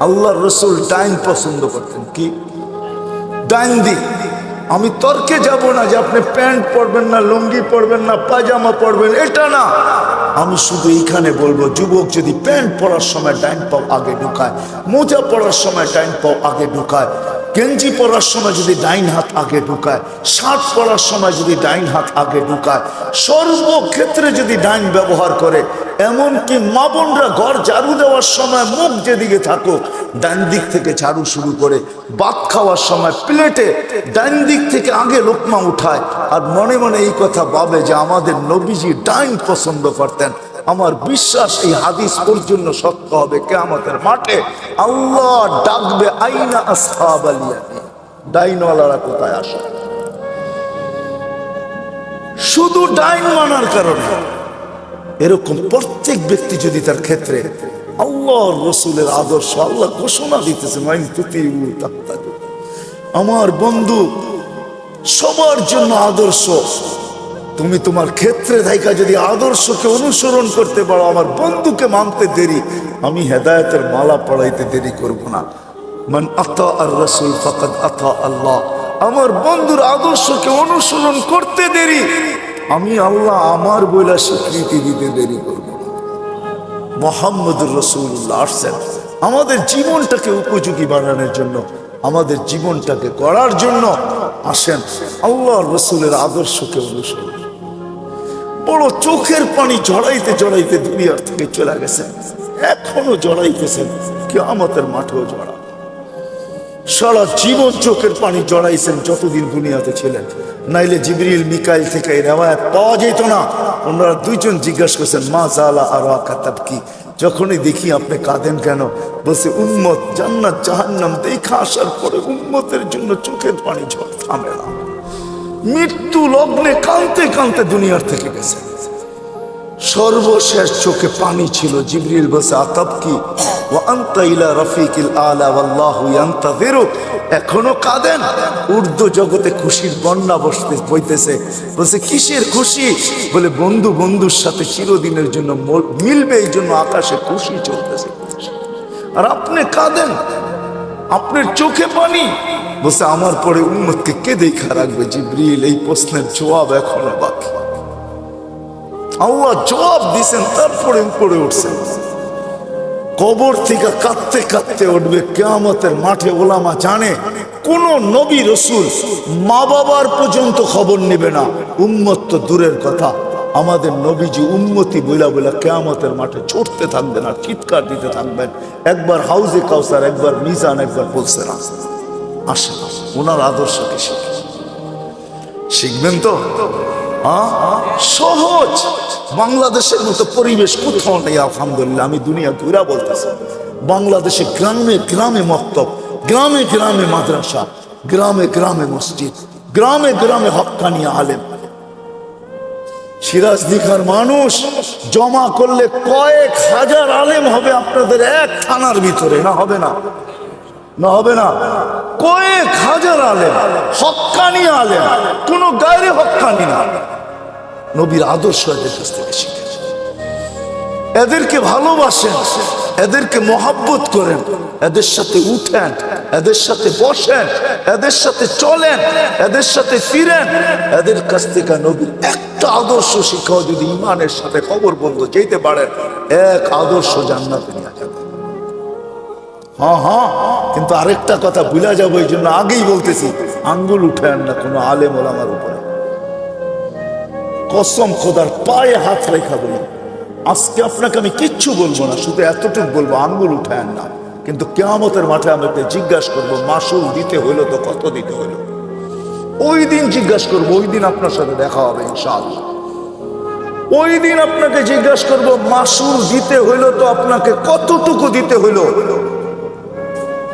আল্লাহ রসুল ডাইন পছন্দ করতেন। কি? ডাইন দিক আমি তর্কে যাব না যে আপনি প্যান্ট পরবেন না, লুঙ্গি পরবেন না পাজামা পরবেন, এটা না। আমি শুধু এইখানে বলব, যুবক যদি প্যান্ট পরার সময় ডাইন পাও, আগে ঢুকায়। মোজা পরার সময় ডাইন পাও, আগে ঢুকায়। গেঞ্জি পরার সময় যদি ডাইন হাত আগে ঢুকায়, শার্ট পরার সময় যদি ডাইন হাত আগে ঢুকায়, সর্বক্ষেত্রে যদি ডাইন ব্যবহার করে, এমনকি মা বোনরা ঘর ঝাড়ু দেওয়ার সময় মুখ যেদিকে থাকুক, ডান দিক থেকে ঝাড়ু শুরু করে, ভাত খাওয়ার সময় প্লেটে ডাইন দিক থেকে আগে লোকমা উঠায়, আর মনে মনে এই কথা ভাবে যে আমাদের নবীজি ডাইন পছন্দ করতেন। আমার বিশ্বাস এই হাদিস পর্যন্ত সত্য হবে কে আমাদের মাঠে। আল্লাহ ডাকবে, আইনা আসহাব ডাইনওয়ালারা কোথায় আসে? শুধু ডাইন মানার কারণে। এরকম প্রত্যেক ব্যক্তি যদি তার ক্ষেত্রে আল্লাহ রসুলের আদর্শ আল্লাহ ঘোষণা দিতেছে আমার বন্ধু, সবার জন্য আদর্শ তুমি তোমার ক্ষেত্রে থাইকা যদি আদর্শকে অনুসরণ করতে পারো, আমার বন্ধুকে মানতে দেরি, আমি হেদায়েতের মালা পড়াইতে দেরি করব না। মান আতা আর রসুল ফকাত আতা আল্লাহ। আমার বন্ধুর আদর্শকে অনুসরণ করতে দেরি, আমি আল্লাহ আমার বইলা স্বীকৃতি দিতে দেরি করব মোহাম্মদুর রসুল্লাহ আসছেন। আমাদের জীবনটাকে উপযোগী বানানোর জন্য, আমাদের জীবনটাকে করার জন্য আসেন। আল্লাহ রসুলের আদর্শকে অনুসরণ বড় চোখের পানি জড়াইতে জড়াইতে দুনিয়ার থেকে চলে গেছেন এখনও জড়াইতেছেন কে আমাদের মাঠেও জড়া সারা জীবন চোখের পানি জড়াইছেন যতদিন দুনিয়াতে ছিলেন। নাইলে জিবরিল, মিকাইল থেকে এই রেওয়ায়ত পাওয়া যেত না। ওনারা দুইজন জিজ্ঞাসা করছেন, মা জালা আর কাতাব কি যখনই দেখি আপনি কাঁদেন কেন? বলছে উন্মত জান্নাত জাহান্নাম, দেখা আসার পরে উন্মতের জন্য চোখের পানি ঝড় থামে না। মৃত্যু লগ্নে কাঁদতে কাঁদতে দুনিয়ার থেকে গেছে। সর্বশেষ চোখে পানি ছিল। জিবরিল বসে আতাব কি? এখনও কাঁদেন। জগতে খুশির বলছে, কিসের খুশি? বলে, বন্ধু বন্ধুর সাথে চিরদিনের জন্য মিলবে এই জন্য আকাশে খুশি চলতেছে। আর আপনি কাঁদেন। আপনার চোখে পানি। বলছে আমার পরে উম্মতকে কে দেখা রাখবে? জিব্রিল, এই প্রশ্নের জবাব এখনও বাকি। আল্লাহ জবাব দিছেন তারপরে উপরে উঠছেন কবর থেকে কাঁদতে কাঁদতে উঠবে, কেয়ামতের মাঠে ওলামা জানে, কোন নবী রসুল মা বাবার পর্যন্ত খবর নেবে না। উম্মত তো দূরের কথা। আমাদের নবীজি উন্মতি বইলা বইলা কেয়ামতের মাঠে ছুটতে থাকবেন আর চিৎকার দিতে থাকবেন। একবার হাউজে কাউসার, একবার মিজান, একবার বলছে না। আসে ওনার আদর্শকে শিখে। শিখবেন তো? সহজ। বাংলাদেশের মতো পরিবেশ কোথাও নেই, আলহামদুলিল্লাহ। আমি দুনিয়া ঘুরা বলতেছি। বাংলাদেশে গ্রামে গ্রামে মক্তব, গ্রামে গ্রামে মাদ্রাসা, গ্রামে গ্রামে মসজিদ, গ্রামে গ্রামে হকানিয়া আলেম। সিরাজ দিঘার মানুষ জমা করলে কয়েক হাজার আলেম হবে আপনাদের এক থানার ভিতরে, না হবে না? না, হবে না। কয়েক হাজার আলেম হক্কানি আলেম, কোন গায়ে হক্কানি না। নবীর আদর্শ এদের কাছ থেকে এদেরকে ভালোবাসেন, এদেরকে মহাব্বত করেন, এদের সাথে উঠেন, এদের সাথে বসেন, এদের সাথে চলেন, এদের সাথে ফিরেন। এদের কাছ থেকে নবীর একটা আদর্শ শিক্ষাও যদি ইমানের সাথে খবর বন্ধ যেতে পারেন, এক আদর্শ জান্নাতে নিয়ে যাবে। হ্যাঁ হ্যাঁ। কিন্তু আরেকটা কথা ভুলা যাব, এই জন্য আগেই বলতেছি, আঙ্গুল উঠেন না কোনো আলেম ওলামার উপরে। কসম খোদার পায়ে হাত রেখা বলি, আজকে আপনাকে আমি কিচ্ছু বলব না, শুধু এতটুকু বলব, আঙ্গুল উঠায়েন না। কিন্তু কেয়ামতের মাঠে আমাকে জিজ্ঞাসা করব, মাসুল দিতে হইল তো কত দিতে হইল? ওই দিন জিজ্ঞাসা করব, ওই দিন আপনার সাথে দেখা হবে, ইনশাআল্লাহ। ওই দিন আপনাকে জিজ্ঞাসা করব, মাসুল দিতে হইল তো আপনাকে কতটুকু দিতে হইল?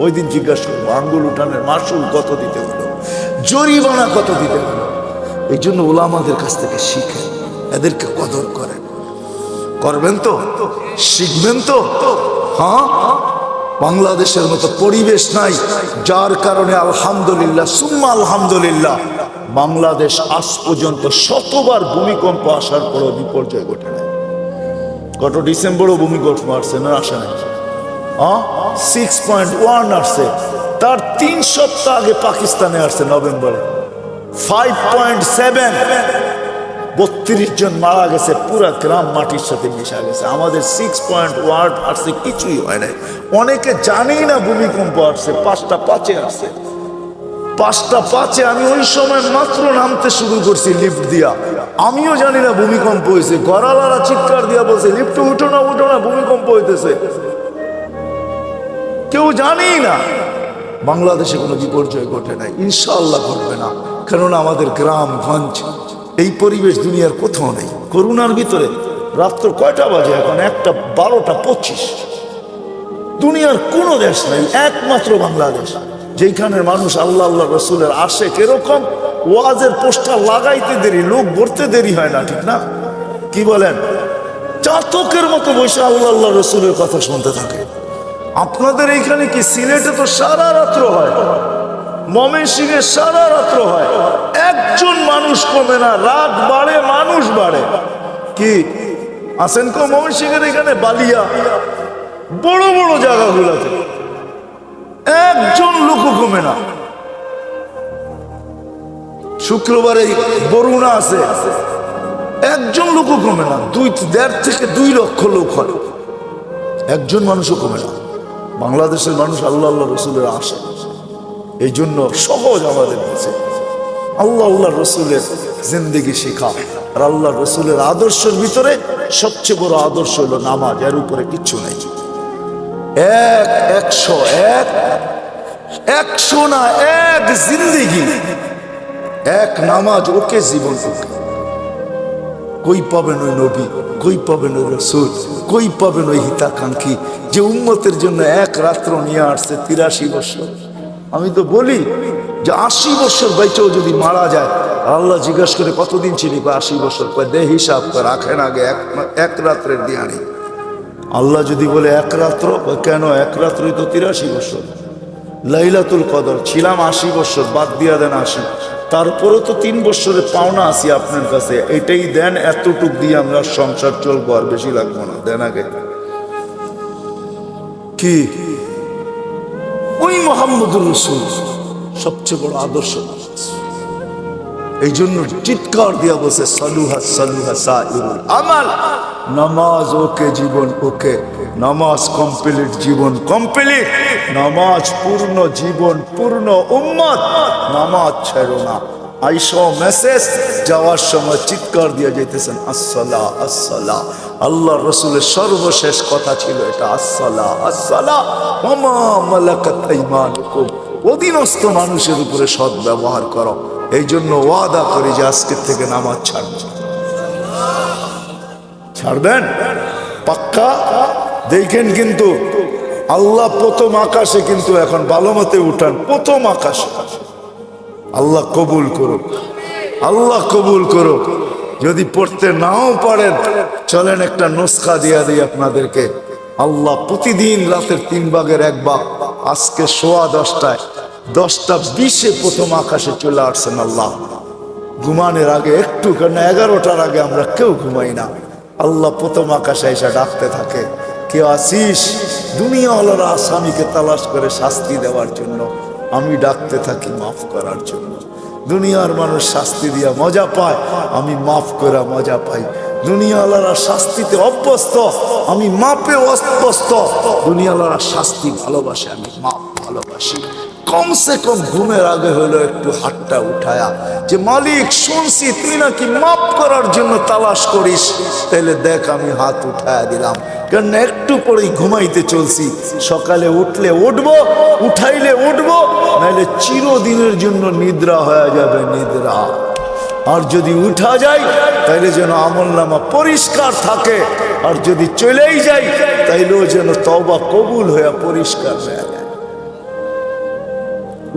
ওই দিন জিজ্ঞাসা করব আঙ্গুল উঠানের মাসুল কত দিতে হলো? জরিমানা কত দিতে হলো? এই জন্য ওলামাদের কাছ থেকে শিখেন এদেরকে কদর করেন করবেন তো? শিখবেন তো? হ্যাঁ? বাংলাদেশের মতো পরিবেশ নাই, যার কারণে আলহামদুলিল্লাহ, সুম্মা আলহামদুলিল্লাহ, বাংলাদেশ আজ পর্যন্ত শতবার ভূমিকম্প আসার পরও বিপর্যয় ঘটে নাই। গত ডিসেম্বরও ভূমিকম্প আসছে, না, আসে নাই? সিক্স পয়েন্ট ওয়ান আসছে। তার তিন সপ্তাহ আগে পাকিস্তানে আসছে নভেম্বরে। ফাইভ পয়েন্ট সেভেন বত্রিশ জন মারা গেছে, পুরা গ্রাম মাটির সাথে মিশা গেছে। আমাদের সিক্স পয়েন্ট ওয়ান আসছে, কিছুই হয় নাই। অনেকে জানেই না ভূমিকম্প আসছে, পাঁচটা পাঁচে আসছে। পাঁচটা পাঁচে আমি ওই সময় মাত্র নামতে শুরু করছি লিফট দিয়া। আমিও জানি না ভূমিকম্প হয়েছে। গড়ালারা চিৎকার দিয়া বলছে লিফটে উঠো না উঠো না, ভূমিকম্প হইতেছে। কেউ জানেই না। বাংলাদেশে কোনো বিপর্যয় ঘটে নাই, ইনশাআল্লাহ ঘটবে না। কেননা আমাদের গ্রাম গঞ্জ এই পরিবেশ দুনিয়ার কোথাও নেই। করোনার ভিতরে রাত্র কয়টা বাজে এখন? একটা, বারোটা, পঁচিশ। দুনিয়ার কোনো দেশ নেই, একমাত্র বাংলাদেশ। যেখানের মানুষ আল্লাহ আল্লাহ রসুলের আসে কীরকম ওয়াজের পোস্টার লাগাইতে দেরি, লোক ভরতে দেরি হয় না, ঠিক না? কি বলেন? চাতকের মতো বসে আল্লাহ আল্লাহ রসুলের কথা শুনতে থাকে। আপনাদের এইখানে কি সিলেটে তো সারা রাত্র হয়? ময়মনসিং এ সারা রাত্র হয়। একজন মানুষ কমে না, রাত বাড়ে, মানুষ বাড়ে। কি? আসেন কো ময়মনসিং এর এখানে বালিয়া? বড় বড় জায়গাগুলোতে। একজন লোক কমে না। শুক্রবারে বরুণা আছে। একজন লোক কমে না। দুই, দেড় থেকে দুই লক্ষ লোক হয়। একজন মানুষও কমে না। বাংলাদেশের মানুষ আল্লাহ আল্লাহ রসুলের আসে এই জন্য সহজ আমাদের কাছে। আল্লাহ আল্লাহ রসুলের জিন্দিগি শেখা। আর আল্লাহ রসুলের আদর্শের ভিতরে সবচেয়ে বড় আদর্শ হলো নামাজ, এর উপরে কিচ্ছু নেই। এক, একশো এক, একশো না, এক জিন্দিগি। এক নামাজ ওকে জীবন কই পাবেন ওই নবী, কই পাবেন ওই রসুল, কই পাবেন ওই হিতাকাঙ্ক্ষী যে উম্মতের জন্য এক রাত্র নিয়ে আসছে তিরাশি বছর। আমি তো বলি যে আশি বছর বাইচেও যদি মারা যায়, আল্লাহ জিজ্ঞেস করে কতদিন ছিলি কয় আশি বছর। পর দে হিসাব কয় রাখেন আগে এক এক রাত্রের দিয়ানি আল্লাহ যদি বলে এক রাত্র কেন এক রাত্রই তো তিরাশি বছর? লাইলাতুল কদর, ছিলাম আশি বছর, বাদ দিয়া দেন আশি তারপরেও তো তিন বছরের পাওনা আছি আপনার কাছে। এটাই দেন, এতটুক দিয়ে আমরা সংসার চলবো আর বেশি লাগবো না। দেন আগে। কি? ওই মোহাম্মদুর রসুল সবচেয়ে বড় আদর্শ। এই জন্য চিৎকার দিয়া বসে সালুহা সালুহা সাইরুল আমাল। নামাজ ওকে জীবন ওকে। নামাজ কমপ্লিট জীবন কমপ্লিট। নামাজ পূর্ণ জীবন পূর্ণ উম্মত। নামাজ ছেড়ো না। আইসো মেসেজ যাওয়ার সময় চিৎকার দিয়ে যেতেছেন আসসালা আসসালা। আল্লাহ রসুলের সর্বশেষ কথা ছিল এটা আসসালা আসসালা। মামা মালাকাত আইমানুকুম। অধীনস্থ মানুষের উপরে সৎ ব্যবহার করো। এই জন্য ওয়াদা করি যে আজকের থেকে নামাজ ছাড়ব। ছাড়বেন? পাক্কা? দেখেন কিন্তু, আল্লাহ প্রথম আকাশে কিন্তু এখন ভালো মতে উঠান, প্রথম আকাশে। আল্লাহ কবুল করুক। আল্লাহ কবুল করুক। যদি পড়তে নাও পারেন, চলেন একটা নুসখা দিয়া দিই আপনাদেরকে। আল্লাহ প্রতিদিন রাতের তিন ভাগের এক ভাগ, আজকে সোয়া দশটায়। দশটা বিশে প্রথম আকাশে চলে আসছেন আল্লাহ। ঘুমানোর আগে একটু কেন, এগারোটার আগে আমরা কেউ ঘুমাই না। আল্লাহ প্রথম আকাশে এসে ডাকতে থাকে কেউ আসিস দুনিয়াওয়ালারা আসামিকে তালাশ করে শাস্তি দেওয়ার জন্য, আমি ডাকতে থাকি মাফ করার জন্য। দুনিয়ার মানুষ শাস্তি দিয়া মজা পায়, আমি মাফ করা মজা পাই। দুনিয়াওয়ালারা শাস্তিতে অভ্যস্ত, আমি মাপে অভ্যস্ত দুনিয়াওয়ালারা শাস্তি ভালোবাসে, আমি মাপ ভালোবাসি। কমসে কম ঘুমের আগে হলো একটু হাতটা উঠায়া যে, মালিক, শুনছি তুই নাকি মাপ করার জন্য তালাশ করিস। তাহলে দেখ, আমি হাত উঠায়া দিলাম। কারণ একটু পরেই ঘুমাইতে চলছি। সকালে উঠলে উঠবো, উঠাইলে উঠবো নাহলে চিরদিনের জন্য নিদ্রা হয়ে যাবে নিদ্রা। আর যদি উঠা যায়, তাইলে যেন আমল নামা পরিষ্কার থাকে। আর যদি চলেই যাই তাইলেও যেন তবা কবুল হয়ে পরিষ্কার হয়ে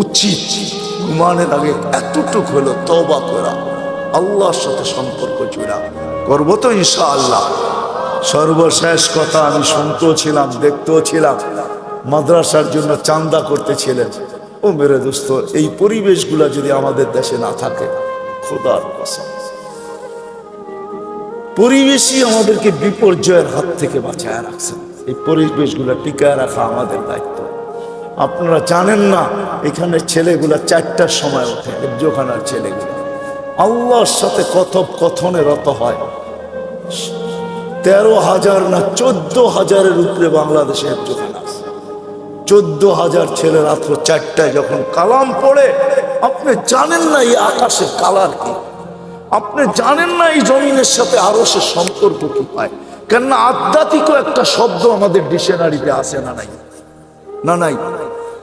উচিত ঘুমানের আগে এতটুক হলো তবা করা, আল্লাহর সাথে সম্পর্ক জোড়া। করব তো ইনশা আল্লাহ সর্বশেষ কথা, আমি শুনতেও ছিলাম, দেখতেও ছিলাম, মাদ্রাসার জন্য চান্দা করতেছিলেন। ও মেরে দোস্ত, এই পরিবেশগুলো যদি আমাদের দেশে না থাকে, খোদার পরিবেশই আমাদেরকে বিপর্যয়ের হাত থেকে বাঁচায় রাখছে। এই পরিবেশগুলো টিকায় রাখা আমাদের দায়িত্ব। আপনারা জানেন না, এখানে ছেলেগুলা চারটার সময় ওঠে হেফজোখানার ছেলেগুলো। আল্লাহর সাথে কথোপকথনে রত হয়। তেরো হাজার না চোদ্দ হাজারের উপরে বাংলাদেশে আছে। চোদ্দ হাজার ছেলে রাত্র চারটায় যখন কালাম পড়ে, আপনি জানেন না এই আকাশের কালার কি? আপনি জানেন না এই জমিনের সাথে আরও সে সম্পর্ক কি পায় কেননা আধ্যাত্মিকও একটা শব্দ আমাদের ডিকশনারিতে আসে না নাই? না, নাই।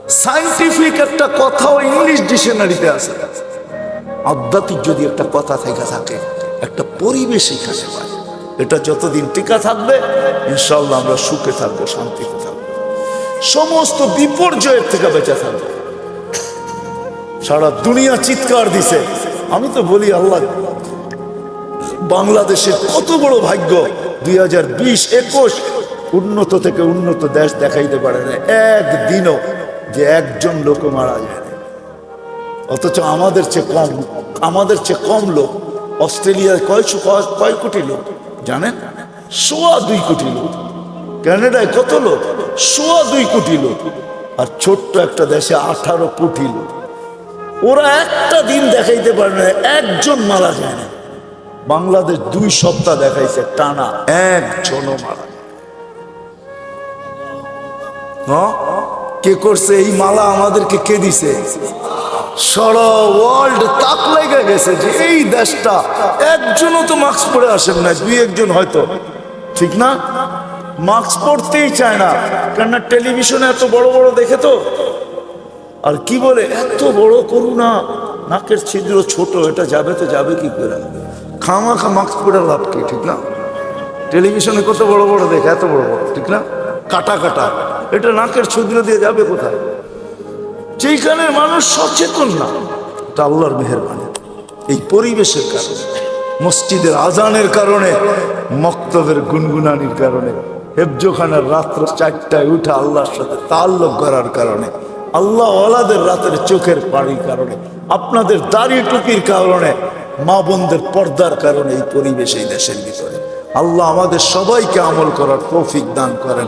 সাইন্টিফিক একটা কথাও ইংলিশ ডিকশনারিতে আছে। আধ্যাত্মিক যদি একটা কথা থেকে থাকে, একটা পরিবেশ এখানে পায় এটা যতদিন টিকা থাকবে ইনশাল্লাহ আমরা সুখে থাকব, শান্তিতে থাকব। সমস্ত বিপর্যয়ের থেকে বেঁচে থাকব। সারা দুনিয়া চিৎকার দিছে। আমি তো বলি, আল্লাহ, বাংলাদেশের কত বড় ভাগ্য, দুই হাজার বিশ, একুশ উন্নত থেকে উন্নত দেশ দেখাইতে পারে না। একদিনও যে একজন লোক মারা যায় অথচ আমাদের চেয়ে কম, আমাদের চেয়ে কম লোক অস্ট্রেলিয়ায় কয়শো, কয়- কোটি লোক, জানেন? সোয়া দুই কোটি লোক। কানাডায় কত লোক? সোয়া দুই কোটি লোক। আর ছোট্ট একটা দেশে আঠারো কোটি লোক। ওরা একটা দিন দেখাইতে পারে না, একজন মারা যায় না। বাংলাদেশ দুই সপ্তাহ দেখাইছে, টানা একজনও মারা হ্যাঁ? কে করছে? এই মালা আমাদেরকে কে দিছে? ওয়ার্ল্ড তাক লেগে গেছে যে এই দেশটা একজনও তো মাস্ক পরে একজন হয়তো। ঠিক না? মাস্ক পরতেই চায় না টেলিভিশনে এত বড় বড় দেখে তো। আর কি বলে, এত বড় করুণা, নাকের ছিদ্র ছোট, এটা যাবে তো যাবে কি করে? খামা খা মাস্ক পরে লাভ কি, ঠিক না? টেলিভিশনে কত বড় বড় দেখে, এত বড় বড়, ঠিক না? কাটা কাটা। এটা নাকের ছিদ্র দিয়ে যাবে কোথায়? যেখানে মানুষ সচেতন না, এটা আল্লাহর মেহরবানি। এই পরিবেশের কারণে, মসজিদের আজানের কারণে, মক্তবের গুনগুনানির কারণে, হেফজোখানার রাত্র চারটায় উঠে আল্লাহর সাথে তাল্লুক করার কারণে, আল্লাহ ওলাদের রাতের চোখের পাড়ির কারণে, আপনাদের দাড়ি টুপির কারণে, মা বোনদের পর্দার কারণে এই পরিবেশ এই দেশের ভিতরে। আল্লাহ আমাদের সবাইকে আমল করার তৌফিক দান করেন।